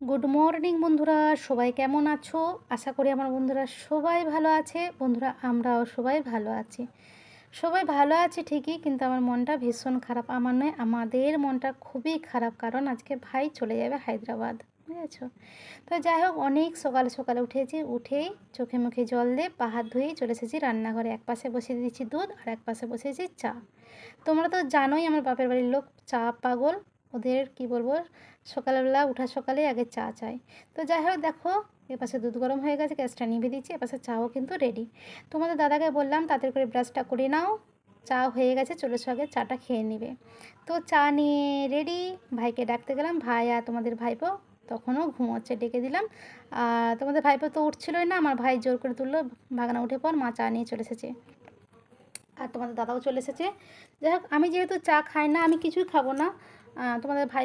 Good morning বন্ধুরা। সবাই কেমন আছো? আশা করি আমার বন্ধুরা সবাই ভালো আছে। বন্ধুরা, আমরাও সবাই ভালো আছি। সবাই ভালো আছে ঠিকই, কিন্তু আমার মনটা ভীষণ খারাপ। আমার নয়, আমাদের মনটা খুবই খারাপ, কারণ আজকে ভাই চলে যাবে হায়দ্রাবাদ, বুঝেছ? তো যাই হোক, অনেক সকালে সকালে উঠেছি, উঠেই চোখে মুখে জল দিয়ে পা হাত ধুয়েই চলে এসেছি রান্নাঘরে। এক পাশে বসিয়ে দিয়েছি দুধ আর এক পাশে বসিয়েছি চা। তোমরা তো জানোই আমার বাপের বাড়ির লোক চা পাগল। ওদের, কি বলব, সকালবেলা, উঠার সকালে আগে চা চাই। তো যাই হোক, দেখো, এপাশে দুধ গরম হয়ে গেছে, গ্যাসটা নিভে দিচ্ছি, এপাশে চাও কিন্তু রেডি তোমাদের দাদাকে বললাম তাদের করে ব্রাশটা করে নাও, চা হয়ে গেছে, চলে আগে, চাটা খেয়ে নিবে। তো চা নিয়ে রেডি ভাইকে ডাকতে গেলাম, ভাই, আর তোমাদের ভাইপো? তখনও ঘুমোচ্ছে, ডেকে দিলাম। আর তোমাদের ভাইপো তো উঠছিলই না, আমার ভাই জোর করে তুললো ভাগনা উঠে পর মা চা নিয়ে চলে এসেছে। আর তোমাদের দাদাও চলে এসেছে। যাই হোক, আমি যেহেতু চা খাই না, আমি কিছুই খাব না। তোমাদের ভাই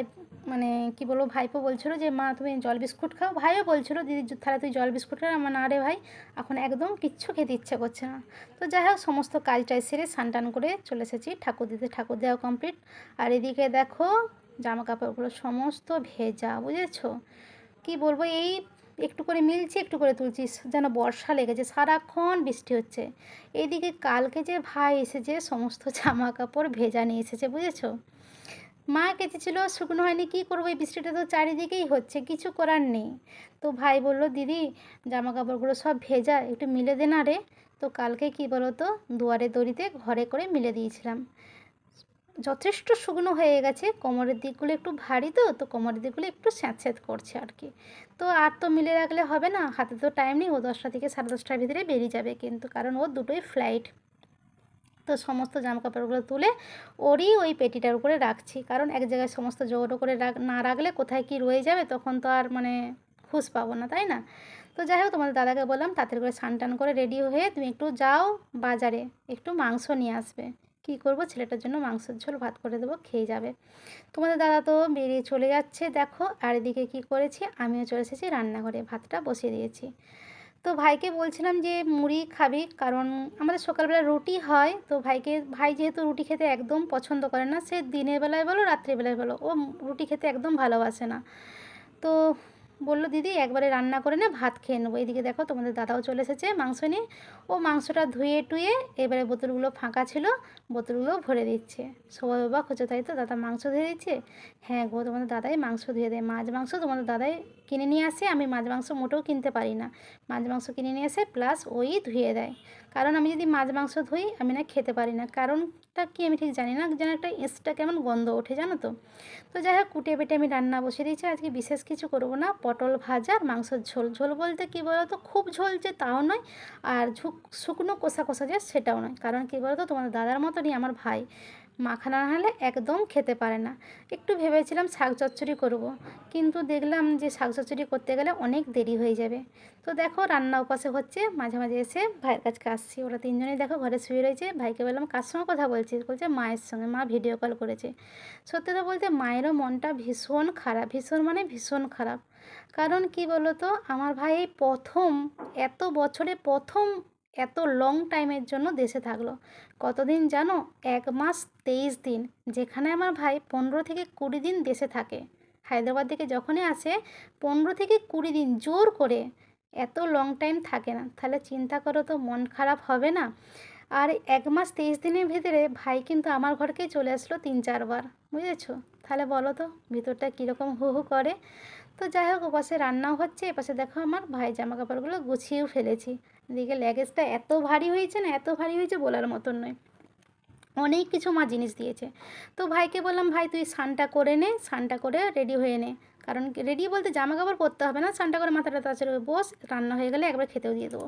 মানে কি বলব, ভাইপো বলছিলো যে, মা, তুমি জল বিস্কুট খাও। ভাইও বলছিলো, দিদি তাহলে তুই জল বিস্কুট খা। আমার না রে ভাই, এখন একদম কিচ্ছু খেতে ইচ্ছে করছে না। তো যাই হোক, সমস্ত কাজটাই সেরে টান করে চলে এসেছি ঠাকুর দিতে ঠাকুর দেওয়া কমপ্লিট আর এদিকে দেখো জামা কাপড়গুলো সমস্ত ভেজা, বুঝেছ? কি বলব, এই একটু করে মিলছি, একটু করে তুলছি, যেন বর্ষা লেগেছে, সারাক্ষণ বৃষ্টি হচ্ছে। এইদিকে কালকে যে ভাই এসেছে, সমস্ত জামা কাপড় ভেজা নিয়ে এসেছে, বুঝেছ? মা কেচেছিল শুকনো হয়নি, কী করব? এই বৃষ্টিটা তো চারিদিকেই হচ্ছে, কিছু করার নেই। তো ভাই বলল, দিদি জামা কাপড়গুলো সব ভেজা, একটু মিলে দে না রে। তো কালকে কি বলো তো দুয়ারে দড়িতে ঘরে করে মিলে দিয়েছিলাম। যথেষ্ট শুকনো হয়ে গেছে, কোমরের দিকগুলো একটু ভারী তো তো কোমরের দিকগুলো একটু স্যাঁতস্যাঁত করছে আর কি। তো আর তো মিলে রাখলে হবে না, হাতে তো টাইম নেই, ও দশটা থেকে সাড়ে দশটার ভিতরে বেরিয়ে যাবে কিন্তু, কারণ ওর দুটোই ফ্লাইট তো সমস্ত জামা কাপড়গুলো তুলে ওরই ওই পেটিটার উপরে রাখছি। কারণ এক জায়গায় সমস্ত জোরো করে রাখ, না রাখলে কোথায় কি রয়ে যাবে তখন তো আর মানে খুঁজ পাবো না, তাই না? তো যাই হোক, তোমাদের দাদাকে বললাম তাড়াতাড়ি করে স্নান টান করে রেডি হয়ে তুমি একটু যাও বাজারে, একটু মাংস নিয়ে আসবে। কী করব? ছেলেটার জন্য মাংসের ঝোল, ভাত করে দেবো, খেয়ে যাবে। তোমাদের দাদা তো বেরিয়ে চলে যাচ্ছে, দেখো। আর এদিকে কী করেছি? আমিও চলে এসেছি রান্নাঘরে, ভাতটা বসিয়ে দিয়েছি। তো ভাইকে বলছিলাম যে মুড়ি খাবি, কারণ আমাদের সকালবেলা রুটি হয়, তো ভাইকে, ভাই যেহেতু রুটি খেতে একদম পছন্দ করে না, সে দিনের বেলায় বলো রাত্রিবেলায় বলো, ও রুটি খেতে একদম ভালোবাসে না। তো বলল, দিদি, একবারে রান্না করে না, ভাত খেয়ে নেব। এদিকে দেখো, তোমাদের দাদাও চলে এসেছে মাংস নিয়ে। ও মাংসটা ধুয়ে টুয়ে এবারে বোতলগুলো ফাঁকা ছিল বোতলগুলো ভরে দিচ্ছে। সবাই অবাক হচ্ছে তাই তো? দাদা মাংস ধুয়ে দিচ্ছে? হ্যাঁ গো, তোমাদের দাদাই মাংস ধুয়ে দেয়। মাছ মাংস তোমাদের দাদাই কিনে নিয়ে আসে। আমি মাছ মাংস মোটেও কিনতে পারি না। মাছ মাংস কিনে নিয়ে আসে, প্লাস ওই ধুয়ে দেয়। কারণ আমি যদি মাছ মাংস ধুই, আমি না খেতে পারি না। কারণটা কি আমি ঠিক জানি না, যেন একটা এসটা কেমন গন্ধ ওঠে জানো তো। তো যাই হোক কুটে বেটে আমি রান্না বসিয়ে দিয়েছি, আজকে বিশেষ কিছু করব না, পটল ভাজা আর মাংসের ঝোল। ঝোল বলতে কী বলো তো খুব ঝোল যে তাও নয়, আর ঝুক শুকনো কষা কষা যে সেটাও নয়। কারণ কী বলো তো তোমাদের দাদার মতনই আমার ভাই। মাখানা না হলে একদম খেতে পারে না। একটু ভেবেছিলাম শাক চচ্চড়ি করব। কিন্তু দেখলাম যে শাক চচ্চড়ি করতে গেলে অনেক দেরি হয়ে যাবে। তো দেখো রান্না উপাসে হচ্ছে মাঝে মাঝে এসে ভাইয়ের কাছকে আসছি। ওরা তিনজনেই দেখো ঘরে শুয়ে রয়েছে। ভাইকে বললাম, কার সঙ্গে কথা বলছিস? বলছে, মায়ের সঙ্গে। মা ভিডিও কল করেছে। সত্যি তো বলতে মায়েরও মনটা ভীষণ খারাপ। ভীষণ মানে ভীষণ খারাপ। কারণ কি বলো তো আমার ভাই এই প্রথম, এত বছরে প্রথম এত লং টাইমের জন্য দেশে থাকল। কতদিন জানো? এক মাস তেইশ দিন, যেখানে আমার ভাই পনেরো থেকে কুড়ি দিন দেশে থাকে। হায়দ্রাবাদ থেকে যখনই আসে, পনেরো থেকে কুড়ি দিন জোর করে। এত লং টাইম থাকে না। তাহলে চিন্তা করো তো, মন খারাপ হবে না? আর এক মাস তেইশ দিনের ভিতরে ভাই কিন্তু আমার ঘরকেই চলে আসলো তিন চারবার, বুঝেছ? তাহলে বলো তো, ভিতরটা কীরকম হু হু করে? তো যাই হোক, ওপাশে রান্নাও হচ্ছে, এপাশে দেখো আমার ভাই জামা কাপড়গুলো গুছিয়েও ফেলেছি। এদিকে ল্যাগেজটা এত ভারী হয়েছে না, এত ভারী হয়েছে বলার মতন নয়। অনেক কিছু মা জিনিস দিয়েছে। তো ভাইকে বললাম, ভাই তুই স্নানটা করে নে, স্নানটা করে রেডি হয়ে নে। কারণ রেডি বলতে জামা কাপড় পরতে হবে না, স্নানটা করে মাথাটা তাড়াতাড়ি বস, রান্না হয়ে গেলে একবার খেতেও দিয়ে দেবো।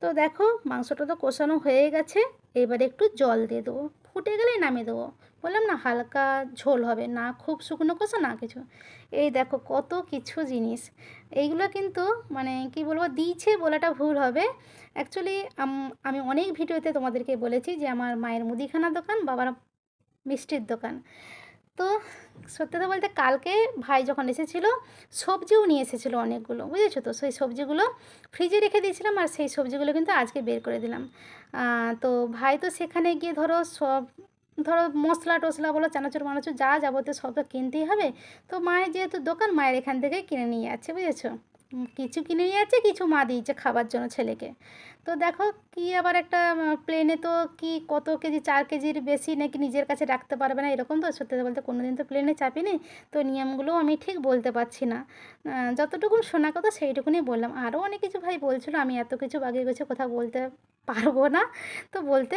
তো দেখো মাংসটা তো কষানো হয়ে গেছে, এবারে একটু জল দিয়ে দেবো। ফুটে গেলেই নামিয়ে দেবো। বললাম না, হালকা ঝোল হবে, না খুব শুকনো কষা, না কিছু। এই দেখো কত কিছু জিনিস। এইগুলো কিন্তু মানে কি বলব, দিয়েছে বলাটা ভুল হবে। অ্যাকচুয়ালি আমি অনেক ভিডিওতে তোমাদেরকে বলেছি যে আমার মায়ের মুদিখানা দোকান, বাবার মিষ্টির দোকান। তো সত্যি কথা বলতে কালকে ভাই যখন এসেছিল, সবজিও নিয়ে এসেছিল অনেকগুলো, বুঝেছ তো? সেই সবজিগুলো ফ্রিজে রেখে দিয়েছিলাম আর সেই সবজিগুলো কিন্তু আজকে বের করে দিলাম। তো ভাই তো সেখানে গিয়ে ধরো সব, ধরো মশলা টশলা বলো, চানাচুর মানাচুর যা যাবতীয় সব তো কিনতেই হবে। তো মায়ের যেহেতু দোকান, মায়ের এখান থেকে কিনে নিয়ে যাচ্ছে, বুঝেছ? কিছু কিনে নিয়ে যাচ্ছে কিছু মা দিয়েছে খাবার জন্য ছেলেকে। তো দেখো কি আবার একটা প্লেনে তো কি কত কেজি, চার কেজির বেশি নাকি নিজের কাছে রাখতে পারবে না এরকম তো? সত্যি বলতে কোনো দিন তো প্লেনে চাপিনি তো নিয়মগুলোও আমি ঠিক বলতে পারছি না। যতটুকুন শোনা কথা সেইটুকুনি বললাম। আরও অনেক কিছু ভাই বলছিল, আমি এত কিছু বাগিয়ে গুছে কথা বলতে পারব না। তো বলতে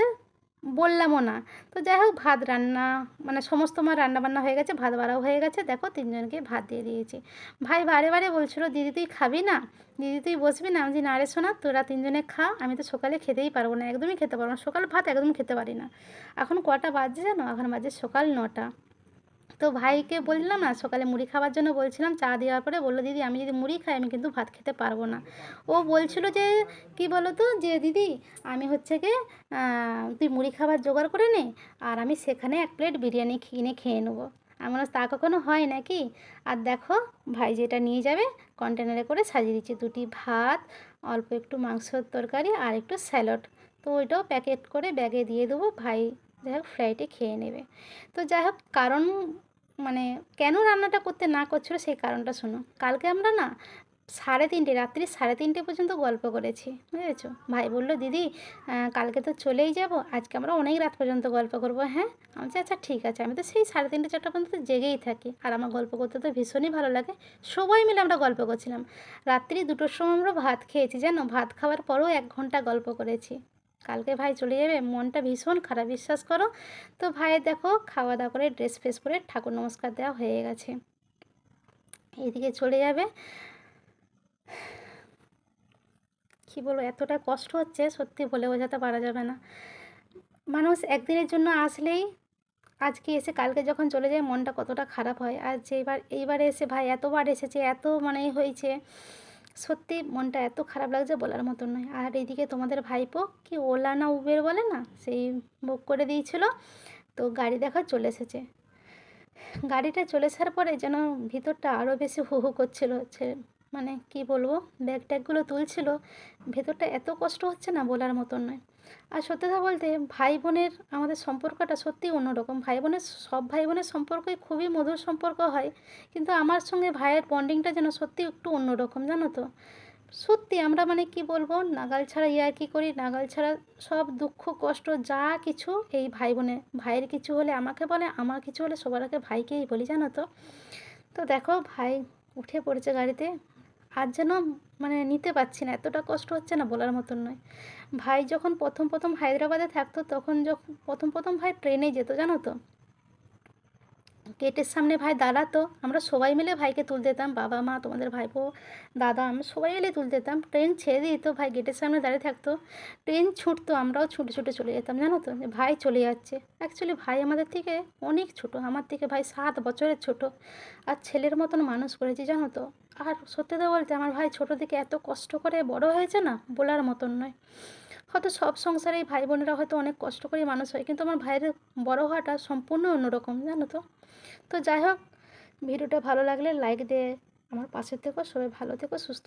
বললামও না। তো যাই হোক ভাত রান্না মানে সমস্ত আমার রান্না বান্না হয়ে গেছে, ভাত বাড়াও হয়ে গেছে। দেখো, তিনজনকে ভাত দিয়ে দিয়েছি। ভাই বারে বারে বলছিল, দিদি, তুই খাবি না? দিদি, তুই বসবি না? আমি যে না রে শোনা তোরা তিনজনে খা, আমি তো সকালে খেতেই পারব না, একদমই খেতে পারব না। সকাল ভাত একদম খেতে পারি না। এখন কটা বাজছে জানো? এখন বাজে সকাল নটা। তো ভাইকে বললাম না, সকালে মুড়ি খাওয়ার জন্য বলছিলাম, চা দেওয়ার পরে বলল, দিদি, আমি যদি মুড়ি খাই, আমি কিন্তু ভাত খেতে পারব না। ও বলছিল যে, কি বলো তো যে, দিদি, আমি হচ্ছে কি তুই মুড়ি খাবার জোগাড় করে নে, আর আমি সেখানে এক প্লেট বিরিয়ানি কিনে খেয়ে নেব। আমি তা কখনো হয় নাকি? আর দেখো, ভাই যেটা নিয়ে যাবে কন্টেনারে করে সাজিয়ে দিচ্ছি। দুটি ভাত, অল্প একটু মাংসর তরকারি আর একটু স্যালাড তো ওইটাও প্যাকেট করে ব্যাগে দিয়ে দেবো, ভাই যাই হোক ফ্লাইটে খেয়ে নেবে। তো যাই হোক, কারণ মানে কেন রান্নাটা করতে না করছিল সেই কারণটা শোনো। কালকে আমরা না সাড়ে তিনটে, রাত্রি সাড়ে তিনটে পর্যন্ত গল্প করেছি, বুঝেছ? ভাই বলল, দিদি কালকে তো চলেই যাব, আজকে আমরা অনেক রাত পর্যন্ত গল্প করব। হ্যাঁ? আমি আচ্ছা ঠিক আছে। আমি তো সেই সাড়ে তিনটে, চারটা পর্যন্ত জেগেই থাকি। আর আমার গল্প করতে তো ভীষণই ভালো লাগে। সবাই মিলে আমরা গল্প করছিলাম। রাত্রি দুটোর সময় আমরা ভাত খেয়েছি, জানো? ভাত খাওয়ার পরেও এক ঘণ্টা গল্প করেছি। কালকে ভাই চলে যাবে, মনটা ভীষণ খারাপ বিশ্বাস করো। তো ভাইয়ের দেখো, খাওয়া দাওয়া করে ড্রেস ফ্রেস করে ঠাকুর নমস্কার দেওয়া হয়ে গেছে। এদিকে চলে যাবে। কী বলব, এতটা কষ্ট হচ্ছে, সত্যি বলে বোঝাতে পারা যাবে না। মানুষ একদিনের জন্য আসলেই আজকে এসে কালকে যখন চলে যায়, মনটা কতটা খারাপ হয়। আর যে যেবার, এইবারে এসে ভাই এতবার এসেছে, এত মানে হয়েছে। সত্যি মনটা এত খারাপ লাগছে বলার মতো নয়। আর এদিকে তোমাদের ভাইপো কি ওলা না উবের বলে না? সেই বুক করে দিয়েছিল, তো গাড়ি দেখা চলে এসেছে। গাড়িটা চলে আসার পরে যেন ভিতরটা আরও বেশি হু হু করছিল মানে কি বলব ব্যাগ ট্যাগগুলো তুলছিল, ভেতরটা এত কষ্ট হচ্ছে না বলার মতন নয়। আর সত্যি কথা বলতে ভাই বোনের আমাদের সম্পর্কটা সত্যিই অন্যরকম। ভাই বোনের সব ভাই বোনের সম্পর্কই খুবই মধুর সম্পর্ক হয়, কিন্তু আমার সঙ্গে ভাইয়ের বন্ডিংটা যেন সত্যি একটু অন্যরকম, জানো তো? সত্যি আমরা মানে কি বলব, নাগাল ছাড়া ইয়ার কি করি? নাগাল ছাড়া সব দুঃখ, কষ্ট, যা কিছু এই ভাই বোনে, ভাইয়ের কিছু হলে আমাকে বলে, আমার কিছু হলে সবার আগে ভাইকেই বলি, জানো তো? তো দেখো ভাই উঠে পড়েছে গাড়িতে আর যেন মানে নিতে পারছি না, এতটা কষ্ট হচ্ছে না বলার মতন নয়। ভাই যখন প্রথম প্রথম হায়দ্রাবাদে থাকতো, তখন যখন প্রথম প্রথম ভাই ট্রেনে যেত, জানো তো? গেটের সামনে ভাই দাঁড়াতো, আমরা সবাই মিলে ভাইকে তুলতে যেতাম বাবা, মা, তোমাদের ভাই ভাইপো, দাদা, আমরা সবাই মিলে তুলতে যেতাম ট্রেন ছেড়ে দিত, ভাই গেটের সামনে দাঁড়িয়ে থাকতো। ট্রেন ছুটতো, আমরাও ছুটে ছুটে চলে যেতাম, জানো তো? ভাই চলে যাচ্ছে। অ্যাকচুয়ালি ভাই আমাদের থেকে অনেক ছোট, আমার থেকে ভাই সাত বছরের ছোট। আর ছেলের মতন মানুষ করেছি, জানো তো? আর সত্যি কথা বলতে আমার ভাই ছোটো থেকে এত কষ্ট করে বড় হয়েছে না, বলার মতন নয়। হয়তো সব সংসারেই ভাই বোনেরা হয়তো অনেক কষ্ট করেই মানুষ হয়, কিন্তু আমার ভাইয়ের বড় হওয়াটা সম্পূর্ণ অন্যরকম, জানো তো। তো যাই হোক, ভিডিওটা ভালো লাগলে লাইক দে, আমার পাশে থেকো, সবাই ভালো থেকো, সুস্থ